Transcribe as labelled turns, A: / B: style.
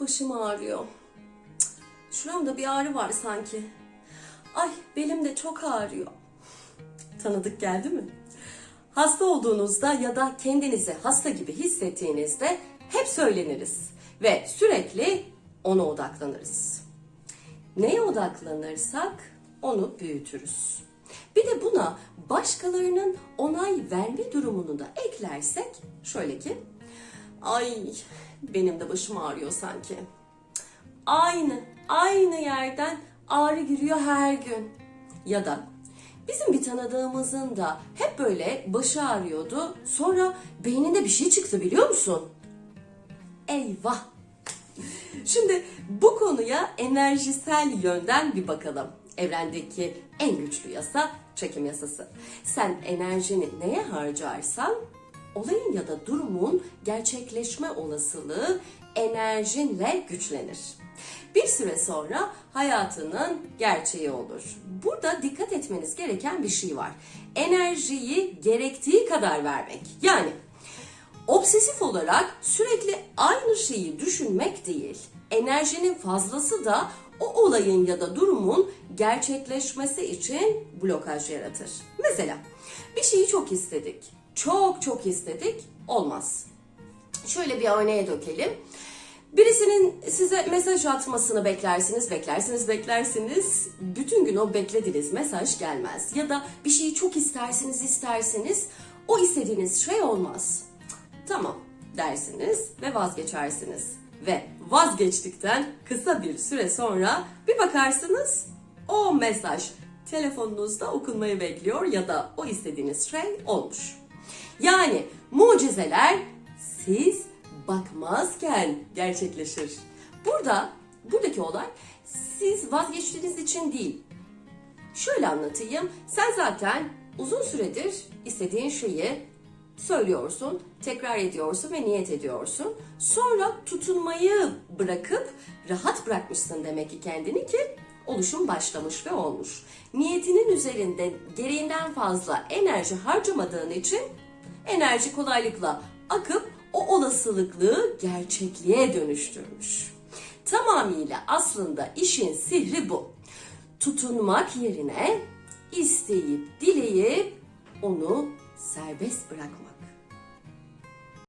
A: Başım ağrıyor. Cık, Şuramda bir ağrı var sanki. Ay belim de çok ağrıyor. Tanıdık geldi mi? Hasta olduğunuzda ya da kendinizi hasta gibi hissettiğinizde hep söyleniriz ve sürekli ona odaklanırız. Neye odaklanırsak onu büyütürüz. Bir de buna başkalarının onay verme durumunu da eklersek şöyle ki ay benim de başım ağrıyor sanki. Aynı aynı yerden ağrı giriyor her gün. Ya da bizim bir tanıdığımızın da hep böyle başı ağrıyordu. Sonra beyninde bir şey çıktı biliyor musun? Eyvah Şimdi bu konuya enerjisel yönden bir bakalım. Evrendeki en güçlü yasa çekim yasası. Sen enerjini neye harcarsan olayın ya da durumun gerçekleşme olasılığı enerjinle güçlenir. Bir süre sonra hayatının gerçeği olur. Burada dikkat etmeniz gereken bir şey var. Enerjiyi gerektiği kadar vermek. Yani Obsesif olarak sürekli aynı şeyi düşünmek değil, enerjinin fazlası da o olayın ya da durumun gerçekleşmesi için blokaj yaratır. Mesela bir şeyi çok istedik, çok çok istedik, olmaz. Şöyle bir örneğe dökelim. Birisinin size mesaj atmasını beklersiniz, beklersiniz, beklersiniz. Bütün gün o beklediğiniz mesaj gelmez. Ya da bir şeyi çok istersiniz, istersiniz. O istediğiniz şey olmaz. Tamam dersiniz ve vazgeçersiniz. Ve vazgeçtikten kısa bir süre sonra bir bakarsınız o mesaj telefonunuzda okunmayı bekliyor ya da o istediğiniz şey olmuş. Yani mucizeler siz bakmazken gerçekleşir. Burada buradaki olay siz vazgeçtiğiniz için değil. Şöyle anlatayım. Sen zaten uzun süredir istediğin şeyi söylüyorsun, tekrar ediyorsun ve niyet ediyorsun. Sonra tutunmayı bırakıp rahat bırakmışsın demek ki kendini ki oluşum başlamış ve olmuş. Niyetinin üzerinde gereğinden fazla enerji harcamadığın için enerji kolaylıkla akıp o olasılıklığı gerçekliğe dönüştürmüş. Tamamıyla aslında işin sihri bu. Tutunmak yerine isteyip dileyip onu serbest bırakmak.